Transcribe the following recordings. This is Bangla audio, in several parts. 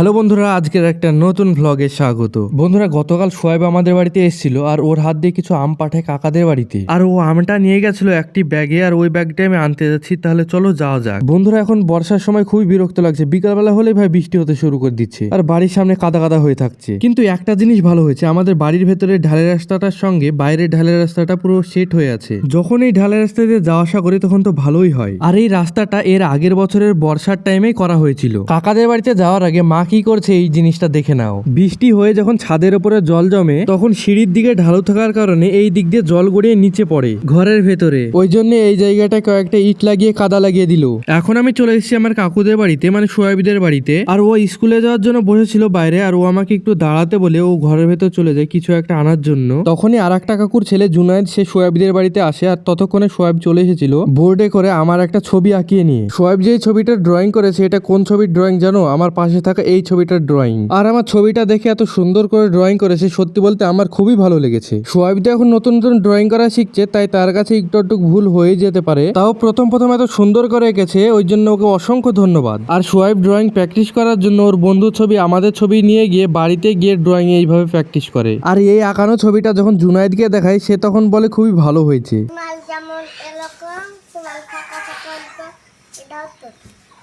হ্যালো বন্ধুরা, আজকের একটা নতুন ভ্লগে স্বাগত। বন্ধুরা, গতকাল সোয়েব আমাদের বাড়িতে এসেছিল আর ওর হাত দিয়ে কিছু আম পাঠায় কাকাদের বাড়িতে। আর ও আমটা নিয়ে গেছিল একটি ব্যাগে আর ওই ব্যাগটা আমি আনতে যাচ্ছি, তাহলে চলো যাওয়া যাক। বন্ধুরা, এখন বর্ষার সময় খুবই বিরক্ত লাগছে, বিকালবেলা হলেই ভাই বৃষ্টি হতে শুরু করে দিচ্ছে আর বাড়ির সামনে কাদা কাদা হয়ে থাকছে। কিন্তু একটা জিনিস ভালো হয়েছে, আমাদের বাড়ির ভেতরে ঢালের রাস্তাটার সঙ্গে বাইরের ঢালের রাস্তাটা পুরো সেট হয়ে আছে। যখন এই ঢালের রাস্তা দিয়ে যাওয়া আসা করি, তখন তো ভালোই হয়। আর এই রাস্তাটা এর আগের বছরের বর্ষার টাইমে করা হয়েছিল। কাকাদের বাড়িতে যাওয়ার আগে মা কি করছে এই জিনিসটা দেখে নাও। বৃষ্টি হয়ে যখন ছাদের উপরে জল জমে তখন সিঁড়ির দিকে ঢালু থাকার কারণে এই দিক দিয়ে জল গড়িয়ে নিচে পড়ে ঘরের ভেতরে। ওই জন্য এই জায়গাটা কয়েকটা ইট লাগিয়ে কাদা লাগিয়ে দিল। এখন আমি চলে এসেছি আমার কাকুদের বাড়িতে মানে সোয়াবিদের বাড়িতে। আর ও স্কুলে যাওয়ার জন্য বসেছিল বাইরে আর ও আমাকে একটু দাঁড়াতে বলে ও ঘরের ভেতর চলে যায় কিছু একটা আনার জন্য। তখনই আর একটা কাকুর ছেলে জুনায়েদ সে সোয়াবিদের বাড়িতে আসে আর ততক্ষণে সোয়াব চলে এসেছিল বোর্ডে করে আমার একটা ছবি আঁকিয়ে নিয়ে। সোয়াব যে ছবিটা ড্রয়িং করেছে এটা কোন ছবির ড্রয়িং জানো? আমার পাশে থাকা এই ছবিটার ড্রয়িং আর আমার ছবিটা দেখে এত সুন্দর করে ড্রয়িং করেছে সত্যি বলতে আমার খুবই ভালো লেগেছে। সোয়াব তো এখন নতুন নতুন ড্রয়িং করা শিখছে তাই তার কাছে একটু একটু ভুল হয়ে যেতে পারে। তাও প্রথম প্রথম এত সুন্দর করে এঁকেছে ওই জন্য ওকে অসংখ্য ধন্যবাদ। আর সোয়াব ড্রয়িং প্র্যাকটিস করার জন্য ওর বন্ধুর ছবি আমাদের ছবি নিয়ে গিয়ে বাড়িতে গিয়ে ড্রয়িং এইভাবে প্র্যাকটিস করে। আর এই আঁকানো ছবিটা যখন জুনায়েদকে দেখায় সে তখন বলে খুবই ভালো হয়েছে।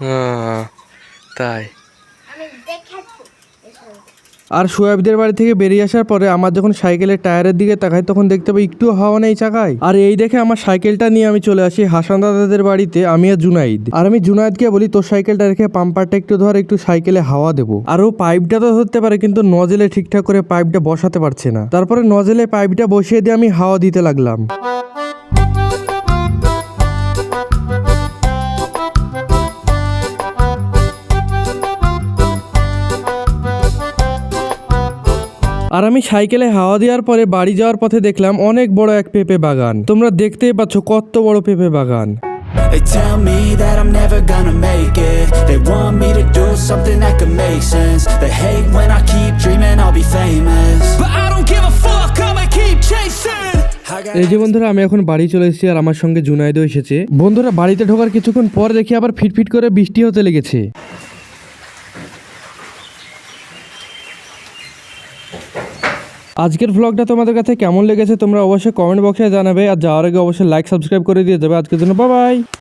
হ্যাঁ, তাই। আর সোয়াবদের বাড়ি থেকে বেরিয়ে আসার পরে আমার যখন সাইকেলের টায়ারের দিকে তাকাই, তখন দেখতে পাই একটু হাওয়া নেই চাকায়। আর এই দেখে আমার সাইকেলটা নিয়ে আমি চলে আসি হাসান দাদাদের বাড়িতে, আমি আর জুনাইদ। আর আমি জুনাইদকে বলি, তোর সাইকেলটা রেখে পাম্পারটা একটু ধর, একটু সাইকেলে হাওয়া দেবো। আর ও পাইপটা তো ধরতে পারে, কিন্তু নজেলে ঠিকঠাক করে পাইপটা বসাতে পারছে না। তারপরে নজেলে পাইপটা বসিয়ে দিয়ে আমি হাওয়া দিতে লাগলাম। আর আমি সাইকেলে হাওয়া দেওয়ার পরে বাড়ি যাওয়ার পথে দেখলাম অনেক বড় এক পেঁপে বাগান। তোমরা দেখতেই পাচ্ছ কত বড় পেঁপে বাগান। এই যে বন্ধুরা আমি এখন বাড়ি চলে এসেছি আর আমার সঙ্গে জুনাইদ এসেছে। বন্ধুরা বাড়িতে ঢোকার কিছুক্ষণ পর দেখি আবার ফিটফিট করে বৃষ্টি হতে লেগেছে। আজকের ভ্লগটা তোমাদের কাছে কেমন লেগেছে তোমরা অবশ্যই কমেন্ট বক্সে জানাবে। আর যাওয়ার আগে অবশ্যই লাইক সাবস্ক্রাইব করে দিয়ে যাবে আজকের জন্য বাই